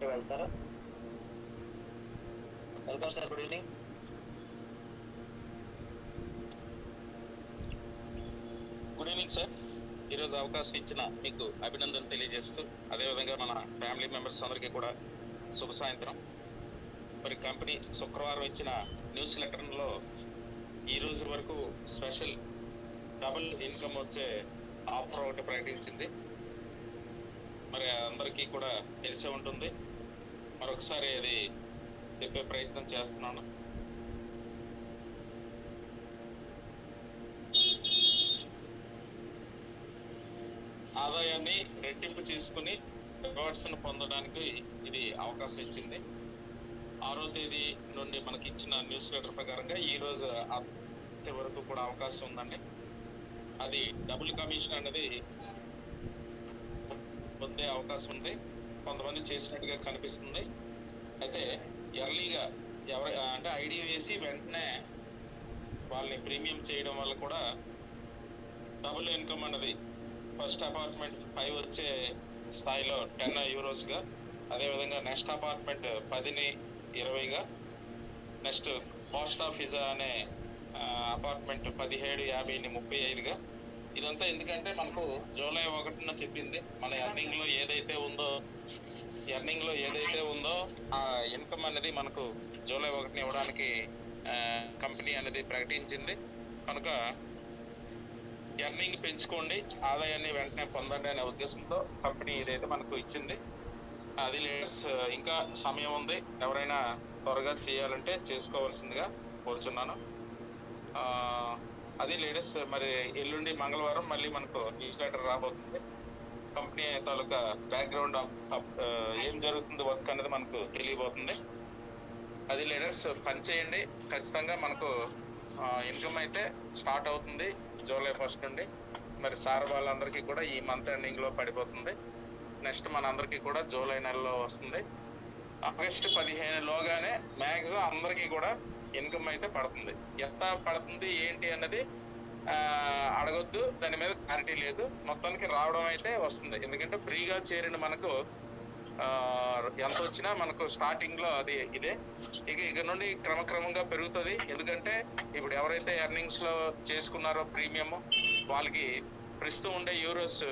వెళ్తారా? Welcome sir good evening good evening sir ఈరోజు అవకాశం ఇచ్చిన మీకు అభినందన తెలియజేస్తూ అదేవిధంగా మన ఫ్యామిలీ మెంబర్స్ అందరికీ కూడా శుభ సాయంత్రం. మరి కంపెనీ శుక్రవారం ఇచ్చిన న్యూస్ లెటర్లో ఈ రోజు వరకు స్పెషల్ డబుల్ ఇన్కమ్ వచ్చే ఆఫర్ ఒకటి ప్రకటించింది. మరి అందరికీ కూడా తెలిసే ఉంటుంది. మరొకసారి అది చెప్పే ప్రయత్నం చేస్తున్నాను. ఆదాయాన్ని రెట్టింపు చేసుకుని రివార్డ్స్ పొందడానికి ఇది అవకాశం ఇచ్చింది. ఆరో తేదీ నుండి మనకి ఇచ్చిన న్యూస్ లెటర్ ప్రకారంగా ఈ రోజు అంతే వరకు కూడా అవకాశం ఉందండి. అది డబుల్ కమిషన్ అనేది పొందే అవకాశం ఉంది. కొంతమంది చేసినట్టుగా కనిపిస్తుంది. అయితే ఎర్లీగా ఎవరి అంటే ఐడి వేసి వెంటనే వాళ్ళని ప్రీమియం చేయడం వల్ల కూడా డబుల్ ఇన్కమ్ అన్నది ఫస్ట్ అపార్ట్మెంట్ ఫైవ్ వచ్చే స్థాయిలో టెన్ యూరోస్గా అదేవిధంగా నెక్స్ట్ అపార్ట్మెంట్ పదిని ఇరవైగా నెక్స్ట్ పోస్ట్ ఆఫీస్ అనే అపార్ట్మెంట్ పదిహేడు యాభైని ముప్పై ఐదుగా. ఇదంతా ఎందుకంటే మనకు జూలై ఒకటిన చెప్పింది మన ఎర్నింగ్లో ఏదైతే ఉందో ఎర్నింగ్లో ఏదైతే ఉందో ఆ ఇన్కమ్ అనేది మనకు జూలై ఒకటిని ఇవ్వడానికి కంపెనీ అనేది ప్రకటించింది. కనుక ఎర్నింగ్ పెంచుకోండి ఆదాయాన్ని వెంటనే పొందండి అనే ఉద్దేశంతో కంపెనీ ఇదైతే మనకు ఇచ్చింది. అది లేటెస్ట్ ఇంకా సమయం ఉంది. ఎవరైనా త్వరగా చేయాలంటే చేసుకోవాల్సిందిగా కోరుచున్నాను. అది లేటెస్ట్ మరి ఎల్లుండి మంగళవారం మళ్ళీ మనకు న్యూస్ లెటర్ రాబోతుంది. కంపెనీ తాలూకా బ్యాక్గ్రౌండ్ uh, ఏం జరుగుతుంది వర్క్ అనేది మనకు తెలియబోతుంది. అది లీడర్స్ పని చేయండి. ఖచ్చితంగా మనకు ఇన్కమ్ అయితే స్టార్ట్ అవుతుంది జూలై ఫస్ట్ నుండి. మరి సార్ వాళ్ళందరికీ కూడా ఈ మంత్ ఎండింగ్లో పడిపోతుంది. నెక్స్ట్ మనందరికీ కూడా జూలై నెలలో వస్తుంది. ఆగస్ట్ పదిహేను లోగానే మ్యాక్సిమం అందరికీ కూడా ఇన్కమ్ అయితే పడుతుంది. ఎంత పడుతుంది ఏంటి అన్నది అడగొద్దు. దాని మీద క్లారిటీ లేదు. మొత్తానికి రావడం అయితే వస్తుంది. ఎందుకంటే ఫ్రీగా చేరిన మనకు ఎంత వచ్చినా మనకు స్టార్టింగ్లో అది ఇదే. ఇక ఇక నుండి క్రమక్రమంగా పెరుగుతుంది. ఎందుకంటే ఇప్పుడు ఎవరైతే ఎర్నింగ్స్లో చేసుకున్నారో ప్రీమియం వాళ్ళకి ప్రస్తుతం ఉండే యూరోస్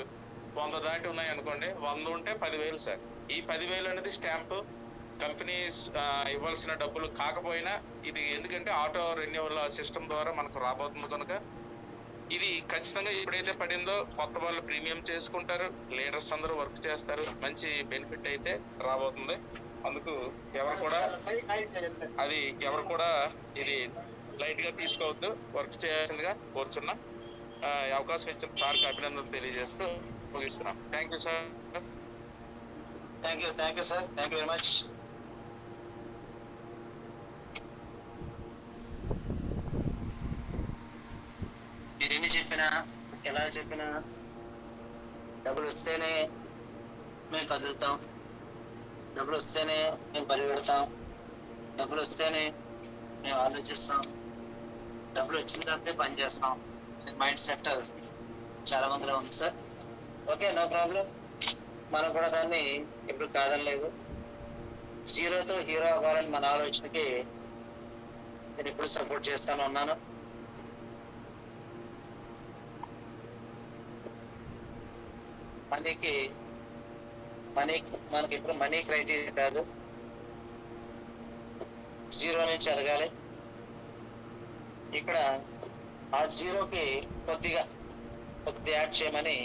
వంద దాటి ఉన్నాయి అనుకోండి. వంద ఉంటే పదివేలు సార్. ఈ పదివేలు అనేది స్టాంప్ కంపెనీస్ ఇవ్వాల్సిన డబ్బులు కాకపోయినా ఇది ఎందుకంటే ఆటో రెన్యువల్ సిస్టమ్ ద్వారా మనకు రాబోతుంది కనుక ఇది ఖచ్చితంగా ఎప్పుడైతే పడిందో కొత్త వాళ్ళు ప్రీమియం చేసుకుంటారు లీడర్స్ అందరూ వర్క్ చేస్తారు మంచి బెనిఫిట్ అయితే రాబోతుంది. అందుకు ఎవరు కూడా అది ఎవరు కూడా ఇది లైట్గా తీసుకోవద్దు వర్క్ చేయాల్సిందిగా కోరుచున్నా. అవకాశం ఇచ్చిన సార్కి అభినందనలు తెలియజేస్తూ ముగిస్తున్నాం. Thank you sir. Thank you thank you sir. Thank you very much మీరు ఎన్ని చెప్పినా ఎలా చెప్పినా డబ్బులు వస్తేనే మేము కదులుతాం. డబ్బులు వస్తేనే మేము పరిగెడతాం డబ్బులు వస్తేనే మేము ఆలోచిస్తాం. డబ్బులు వచ్చిన తర్వాతే పని చేస్తాం. మైండ్ సెట్ చాలా మందిలో ఉంది సార్. Okay no problem. మనం కూడా దాన్ని ఎప్పుడు కాదనలేదు. జీరోతో హీరో అవ్వాలని మన ఆలోచనకి నేను ఎప్పుడు సపోర్ట్ చేస్తాను ఉన్నాను మనీకి మనీ మనకి ఇప్పుడు మనీ క్రైటీరియా కాదు. జీరో నుంచి ఎదగాలి ఇక్కడ ఆ జీరోకి కొద్దిగా కొద్ది యాడ్ చేయమని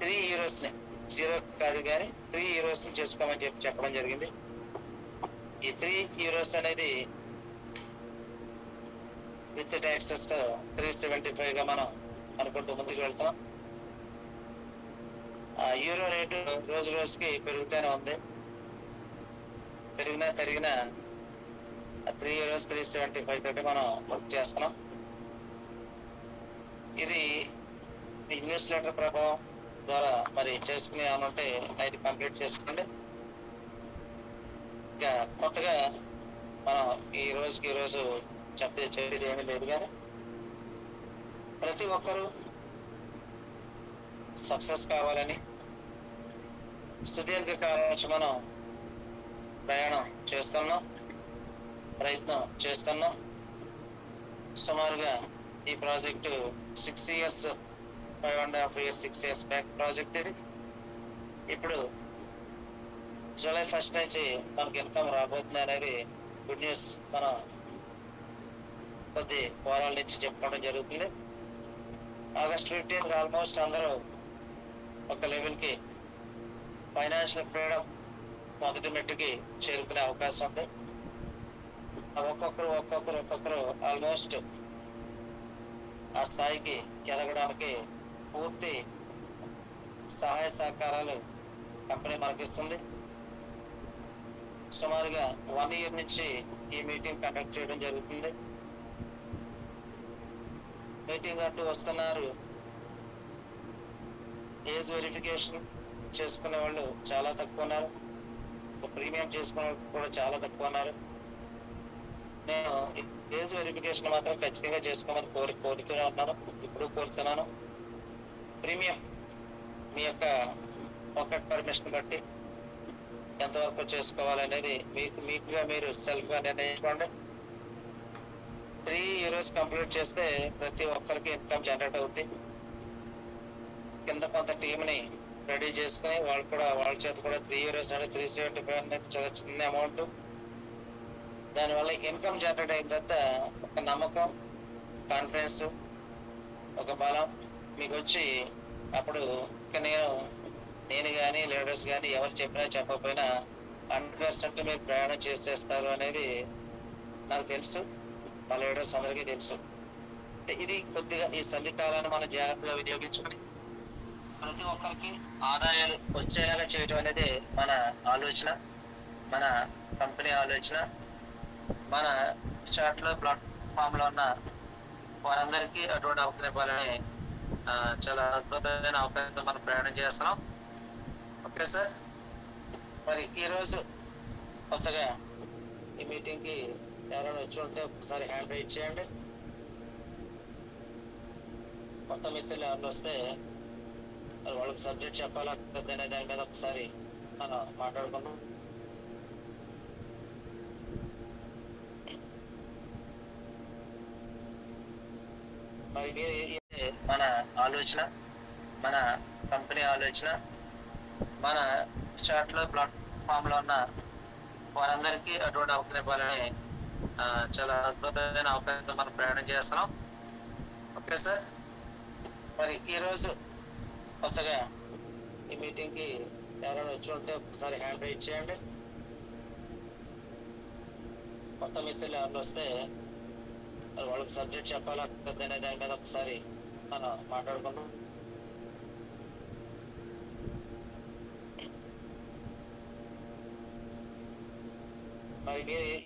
త్రీ హీరోస్ని జీరో కాదు కానీ త్రీ హీరోస్ని చేసుకోమని చెప్పి చెప్పడం జరిగింది. ఈ త్రీ హీరోస్ అనేది విత్ ట్యాక్సెస్తో త్రీ సెవెంటీ ఫైవ్గా మనం అనుకుంటూ ముందుకు వెళ్తాం యూరో రేటు రోజు రోజుకి పెరుగుతూనే ఉంది. పెరిగినా తరిగినా three euros three seventy five తోటి మనం వర్క్ చేస్తున్నాం. ఇది న్యూస్ లెటర్ ప్రభావం ద్వారా మరి చేసుకుని ఉంటే నైట్ కంప్లీట్ చేసుకోండి. ఇంకా కొత్తగా మనం ఈ రోజుకి ఈ రోజు చెప్పేది చెప్పేది ఏమీ లేదు కానీ ప్రతి ఒక్కరూ సక్సెస్ కావాలని సుదీర్ఘకాలం నుంచి మనం ప్రయాణం చేస్తున్నాం ప్రయత్నం చేస్తున్నాం. సుమారుగా ఈ project six years five and half years six years back project ఇది. ఇప్పుడు జూలై ఫస్ట్ నుంచి మనకి ఇన్కమ్ రాబోతుంది అనేది గుడ్ న్యూస్ మనం కొద్ది వారాల నుంచి చెప్పుకోవడం జరుగుతుంది. ఆగస్ట్ ఫిఫ్టీన్త్ ఆల్మోస్ట్ అందరూ ఒక లెవెల్కి ఫైనాన్షియల్ ఫ్రీడమ్ మొదటి మెట్టుకి చేరుకునే అవకాశం ఉంది. ఒక్కొక్కరు ఒక్కొక్కరు ఒక్కొక్కరు ఆల్మోస్ట్ ఆ స్థాయికి ఎదగడానికి పూర్తి సహాయ సహకారాలు కంపెనీ మనకిస్తుంది సుమారుగా వన్ ఇయర్ నుంచి ఈ మీటింగ్ కండక్ట్ చేయడం జరుగుతుంది. మీటింగ్ అంటూ వస్తున్నారు. ఏజ్ వెరిఫికేషన్ చేసుకునే వాళ్ళు చాలా తక్కువ ఉన్నారు. ఒక ప్రీమియం చేసుకునే వాళ్ళు కూడా చాలా తక్కువ ఉన్నారు. నేను ఏజ్ వెరిఫికేషన్ మాత్రం ఖచ్చితంగా చేసుకోమని కోరి కోరుతూనే ఉన్నాను. ఇప్పుడు కోరుతున్నాను. ప్రీమియం మీ యొక్క పాకెట్ పర్మిషన్ బట్టి ఎంతవరకు చేసుకోవాలనేది మీకు మీకుగా మీరు సెల్ఫ్గా నిర్ణయించుకోండి. త్రీ ఇయర్స్ కంప్లీట్ చేస్తే ప్రతి ఒక్కరికి ఇన్కమ్ జనరేట్ అవుద్ది. కింద కొంత టీంని రెడీ చేసుకుని వాళ్ళు కూడా వాళ్ళ చేత కూడా త్రీ ఇయర్స్ అంటే త్రీ సెవెంటీ ఫైవ్ అనేది చాలా చిన్న అమౌంట్ దానివల్ల ఇన్కమ్ జనరేట్ అయిన తర్వాత ఒక నమ్మకం కాన్ఫిడెన్స్ ఒక బలం మీకు వచ్చి అప్పుడు నేను నేను కానీ లీడర్స్ కానీ ఎవరు చెప్పినా చెప్పకపోయినా హండ్రెడ్ పర్సెంట్ మీరు ప్రయాణం చేసేస్తారు అనేది నాకు తెలుసు. మా లీడర్స్ అందరికీ తెలుసు. అంటే ఇది కొద్దిగా ఈ సంధి మనం జాగ్రత్తగా వినియోగించుకుని ప్రతి ఒక్కరికి ఆదాయాలు వచ్చేలాగా చేయటం అనేది మన ఆలోచన మన కంపెనీ ఆలోచన మన చాట్లో ప్లాట్ఫామ్లో ఉన్న వారందరికీ అటువంటి అవకాశం ఇవ్వాలని చాలా అద్భుతమైన అవకాశంతో మనం ప్రయాణం చేస్తున్నాం. Okay sir. మరి ఈరోజు కొత్తగా ఈ మీటింగ్కి ఎవరైనా వచ్చి ఉంటే ఒకసారి హ్యాండ్ రైట్ చేయండి. కొత్త మిత్రులు ఎవరు వస్తే వాళ్ళకి సబ్జెక్ట్ చెప్పాలా? దాని మీద ఒకసారి మనం మాట్లాడుకుందాం. మన ఆలోచన మన కంపెనీ ఆలోచన మన చాట్లో ప్లాట్ఫామ్లో ఉన్న వారందరికీ అటువంటి అవకాశం ఇవ్వాలని చాలా అద్భుతమైన అవకాశంతో మనం ప్రయాణం చేస్తున్నాం. Okay sir. మరి ఈరోజు కొత్తగా ఈ మీటింగ్కి ఎవరైనా వచ్చి ఉంటే ఒకసారి హ్యాండ్ రైట్ చేయండి. కొత్త మిత్రులు ఎవరు వస్తే వాళ్ళకి సబ్జెక్ట్ చెప్పాలా దాని మీద ఒకసారి మనం మాట్లాడుకుందాం. మరి మీరు